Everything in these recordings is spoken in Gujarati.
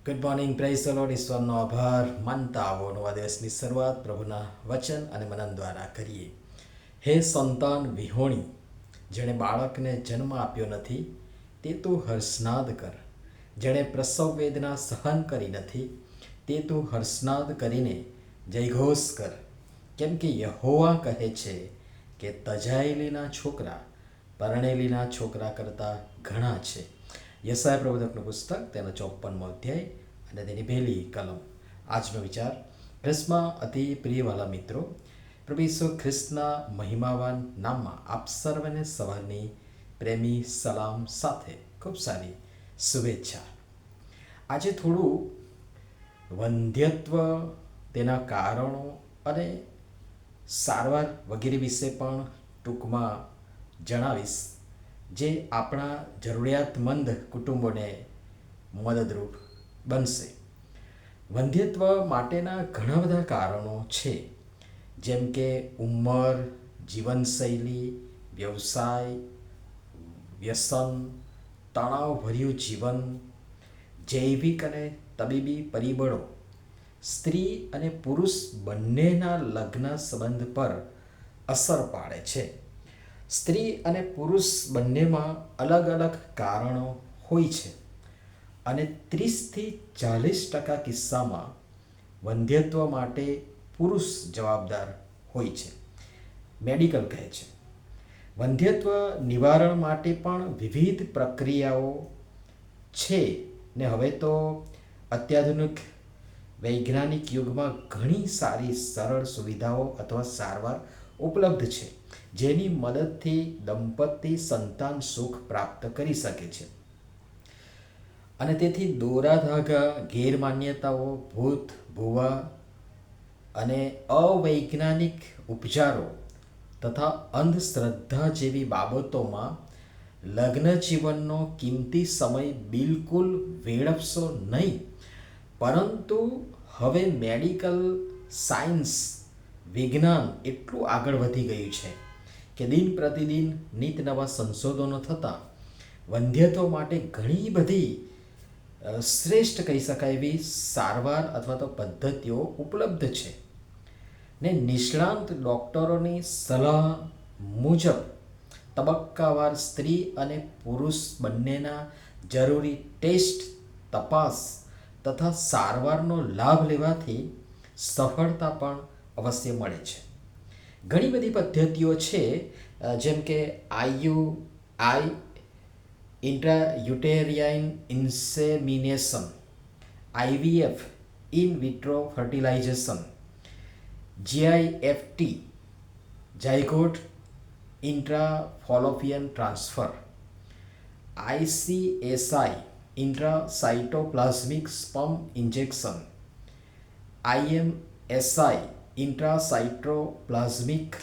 Good morning praise the Lord ઈશ્વરનો આભાર માનતા આવો નવા દિવસની શરૂઆત પ્રભુના વચન અને મનન દ્વારા કરીએ હે સંતાન વિહોણી જેણે બાળકને જન્મ આપ્યો નથી તે તું હર્ષનાદ કર જેણે પ્રસવ વેદના સહન કરી નથી તે તું હર્ષનાદ કરીને જયઘોષ કર કેમ કે યહોવા કહે છે કે તજાયેલીના છોકરા પરણેલીના છોકરા કરતાં ઘણા છે યસાય પ્રબોધકનું પુસ્તક તેનો ચોપ્પનમો અધ્યાય અને તેની પહેલી કલમ આજનો વિચાર ખ્રિસ્તમાં અતિ પ્રિયવાલા મિત્રો પ્રભુ ઈસુ ખ્રિસ્તના મહિમાવાન નામમાં આપ સર્વને સવારની પ્રેમી સલામ સાથે ખૂબ સારી શુભેચ્છા આજે થોડું વંધ્યત્વ તેના કારણો અને સારવાર વગેરે વિશે પણ ટૂંકમાં જણાવીશ જે આપણા જરૂરિયાતમંદ કુટુંબોને મદદરૂપ બનશે. વંધ્યત્વ માટેના ઘણા બધા કારણો છે. જેમ કે ઉંમર, જીવનશૈલી, વ્યવસાય, વ્યસન, તણાવભર્યું જીવન, જૈવિક અને તબીબી પરિબળો. સ્ત્રી અને પુરુષ બંનેના લગ્ન સંબંધ પર અસર પાડે છે. સ્ત્રી અને પુરુષ બંનેમાં અલગ અલગ કારણો હોય છે. અને ત્રીસથી ચાલીસ ટકા કિસ્સામાં વંધ્યત્વ માટે પુરુષ જવાબદાર હોય છે. મેડિકલ કહે છે. વંધ્યત્વ નિવારણ માટે પણ વિવિધ પ્રક્રિયાઓ છે ને હવે તો અત્યાધુનિક વૈજ્ઞાનિક યુગમાં ઘણી સારી સરળ સુવિધાઓ અથવા સારવાર ઉપલબ્ધ છે, જેની મદદથી દંપતી સંતાન સુખ પ્રાપ્ત કરી શકે છે. અને તેથી દોરા ધાગા ગેરમાન્યતાઓ ભૂત, ભૂવા અને અવૈજ્ઞાનિક ઉપચારો તથા અંધશ્રદ્ધા જેવી બાબતોમાં લગ્ન જીવનનો કિંમતી સમય બિલકુલ વેડફશો નહીં. પરંતુ હવે મેડિકલ સાયન્સ વિજ્ઞાન એટલું આગળ વધી ગયું છે કે દિન પ્રતિદિન નીત નવા સંશોધનો થતાં વંધ્યતો માટે ઘણી બધી શ્રેષ્ઠ કહી શકાય એવી સારવાર અથવા તો પદ્ધતિઓ ઉપલબ્ધ છે. ને નિષ્ણાંત ડૉક્ટરોની સલાહ મુજબ તબક્કાવાર સ્ત્રી અને પુરુષ બંનેના જરૂરી ટેસ્ટ, તપાસ તથા સારવારનો લાભ લેવાથી સફળતા પણ અવશ્ય મળે છે. ઘણી બધી પદ્ધતિઓ છે જેમ કે IU I, intrauterine insemination IVF in vitro fertilisation GIFT zygote intrafallopian transfer ICSI intracytoplasmic sperm injection IMSI intracytoplasmic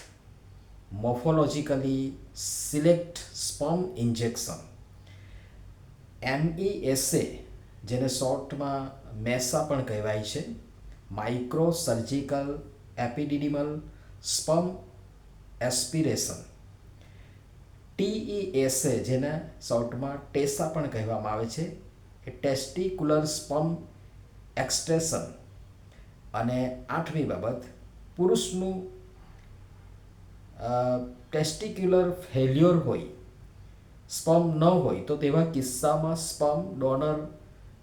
morphologically select sperm injection MESA જેને શોર્ટમાં મેસા પણ કહેવાય છે. Micro surgical epididymal sperm aspiration TESA જેને શોર્ટમાં ટેસા પણ કહેવામાં આવે છે એ ટેસ્ટિક્યુલર સ્પમ એક્સટ્રેશન અને આઠમી બાબત પુરુષનું ટેસ્ટિક્યુલર ફેલ્યોર હોય સ્પમ ન હોય, તો તેવા કિસ્સામાં સ્પમ ડોનર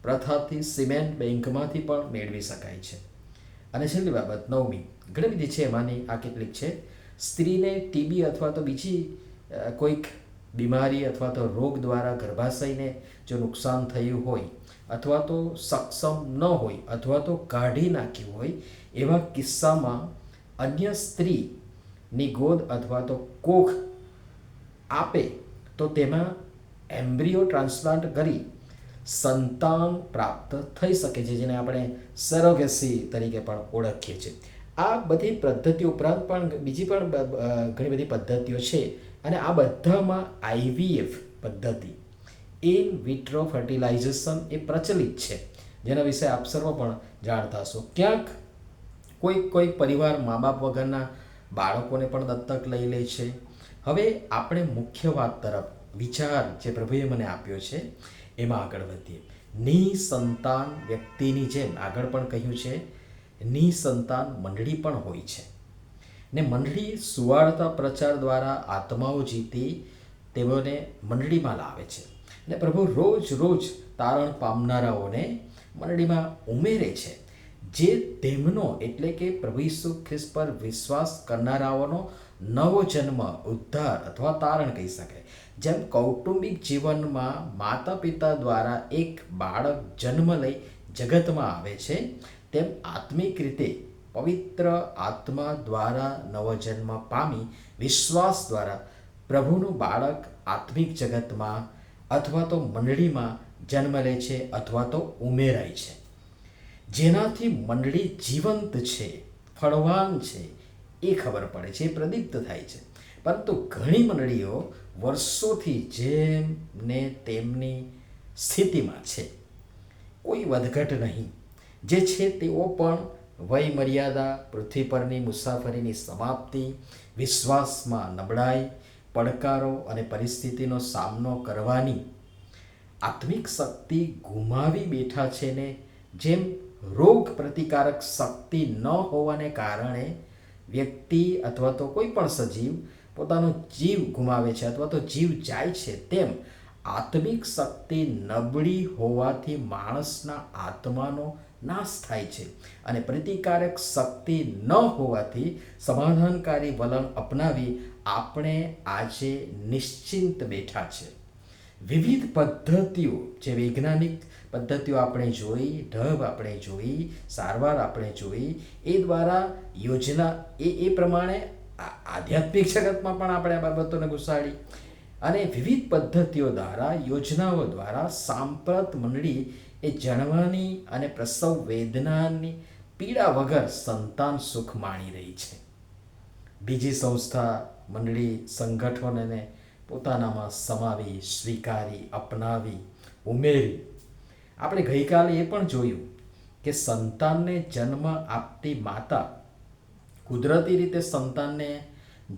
પ્રથાથી સિમેન્ટ બેંકમાંથી પણ મેળવી શકાય છે. અને છેલ્લી બાબત, નવમી. ઘણી બધી છે એમાંની આ કેટલીક છે. સ્ત્રીને ટીબી અથવા તો બીજી કોઈક બીમારી અથવા તો રોગ દ્વારા ગર્ભાશયને જો નુકસાન થયું હોય અથવા તો સક્ષમ ન હોય અથવા તો કાઢી નાખ્યું હોય, એવા કિસ્સામાં અન્ય સ્ત્રીની ગોદ અથવા તો કોખ આપે, તો તેમાં એમ્બ્રિયો ટ્રાન્સપ્લાન્ટ કરી સંતાન પ્રાપ્ત થઈ શકે છે, જેને આપણે સરોગેસી તરીકે પણ ઓળખીએ છીએ. આ બધી પદ્ધતિઓ ઉપરાંત પણ બીજી પણ ઘણી બધી પદ્ધતિઓ છે અને આ બધામાં આઈવીએફ પદ્ધતિ ઇન વિટ્રો ફર્ટિલાઇઝેશન એ પ્રચલિત છે. જેના વિશે આપ સર્વ પણ જાણતા હશો. ક્યાંક કોઈક કોઈક પરિવાર મા બાપ વગરના બાળકોને પણ દત્તક લઈ લે છે. હવે આપણે મુખ્ય વાત તરફ વિચાર જે પ્રભુએ મને આપ્યો છે, એમાં આગળ વધીએ. નિસંતાન વ્યક્તિની જેમ આગળ પણ કહ્યું છે, નિસંતાન મંડળી પણ હોય છે. ને મંડળી સુવાર્તા પ્રચાર દ્વારા આત્માઓ જીતી તેઓને મંડળીમાં લાવે છે. ને પ્રભુ રોજ રોજ તારણ પામનારાઓને મંડળીમાં ઉમેરે છે. જે તેમનો એટલે કે પ્રભુ ઈસુ ખ્રિસ્ત પર વિશ્વાસ કરનારાઓનો નવો જન્મ, ઉદ્ધાર અથવા તારણ કહી શકાય. જેમ કૌટુંબિક જીવનમાં માતા પિતા દ્વારા એક બાળક જન્મ લઈ જગતમાં આવે છે, તેમ આત્મિક રીતે પવિત્ર આત્મા દ્વારા નવો જન્મ પામી વિશ્વાસ દ્વારા પ્રભુનું બાળક આત્મિક જગતમાં અથવા તો મંડળીમાં જન્મ લે છે અથવા તો ઉમેરાય છે. જેનાથી મંડળી જીવંત છે, ફળવાન છે, એ ખબર પડે છે, એ પ્રદીપ્ત થાય છે. પરંતુ ઘણી મંડળીઓ વર્ષોથી જેમ ને તેમની સ્થિતિમાં છે. કોઈ વધઘટ નહીં. જે છે તેઓ પણ વય મર્યાદા પૃથ્વી પરની મુસાફરીની સમાપ્તિ, વિશ્વાસમાં નબળાઈ, પડકારો અને પરિસ્થિતિનો સામનો કરવાની આત્મિક શક્તિ ગુમાવી બેઠા છે ને જેમ રોગ પ્રતિકારક શક્તિ ન હોવાને કારણે વ્યક્તિ અથવા તો કોઈ પણ સજીવ પોતાનો જીવ ગુમાવે છે અથવા તો જીવ જાય છે, તેમ આત્મિક શક્તિ નબળી હોવાથી માણસના આત્માનો નાશ થાય છે અને પ્રતિકારક શક્તિ ન હોવાથી સમાધાનકારી વલણ અપનાવી આપણે આજે નિશ્ચિંત બેઠા છે. વિવિધ પદ્ધતિઓ જે વૈજ્ઞાનિક પદ્ધતિઓ આપણે જોઈ, ઢબ આપણે જોઈ, સારવાર આપણે જોઈ, એ દ્વારા યોજના, એ એ પ્રમાણે આધ્યાત્મિક જગતમાં પણ આપણે આ બાબતોને ઘુસાડી અને વિવિધ પદ્ધતિઓ દ્વારા, યોજનાઓ દ્વારા સાંપ્રત મંડળી એ જણવાની અને પ્રસવ વેદનાની પીડા વગર સંતાન સુખ માણી રહી છે. બીજી સંસ્થા, મંડળી, સંગઠનોને પોતાનામાં સમાવી, સ્વીકારી, અપનાવી, ઉમેરી આપણે ગઈકાલે એ પણ જોયું કે સંતાનને જન્મ આપતી માતા કુદરતી રીતે સંતાનને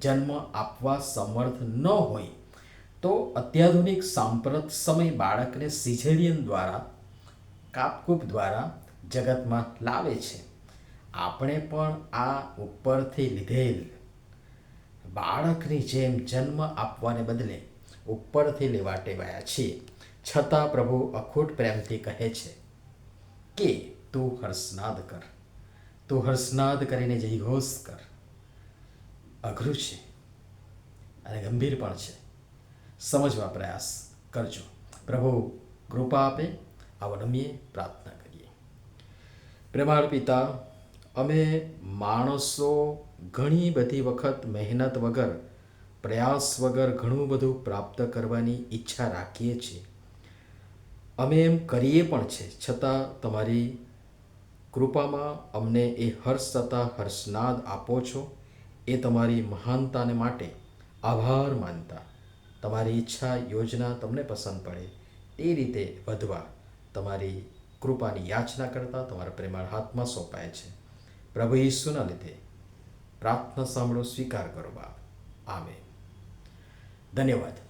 જન્મ આપવા સમર્થ ન હોય, તો અત્યાધુનિક સાંપ્રત સમય બાળકને સિઝેરિયન દ્વારા, કાપકૂપ દ્વારા જગતમાં લાવે છે. આપણે પણ આ ઉપરથી લીધેલ બાળકની જેમ જન્મ આપવાને બદલે ઉપરથી લેવા ટેવાયા છીએ. છતાં પ્રભુ અખૂટ પ્રેમથી કહે છે કે, તું હર્ષનાદ કર. તું હર્ષનાદ કરીને જયઘોષ કર. અઘરું છે અને ગંભીર પણ છે. સમજવા પ્રયાસ કરજો. પ્રભુ, કૃપા આપે આવો નમીએ પ્રાર્થના કરીએ. પ્રેમાળ પિતા, અમે માણસો ઘણી બધી વખત મહેનત વગર, પ્રયાસ વગર ઘણું બધું પ્રાપ્ત કરવાની ઈચ્છા રાખીએ છીએ. અમે એમ કરીએ પણ છે, છતાં તમારી કૃપામાં અમને એ હર્ષ તથા હર્ષનાદ આપો છો. એ તમારી મહાનતાને માટે આભાર માનતા. તમારી ઈચ્છા યોજના તમને પસંદ પડે. એ રીતે વધવા તમારી કૃપાની યાચના કરતા તમારા પ્રેમાળ હાથમાં સોંપાય છે. પ્રભુ ઈસુના લીધે પ્રાર્થના સાંભળો, સ્વીકાર કરો બાપ. આમે ધન્યવાદ.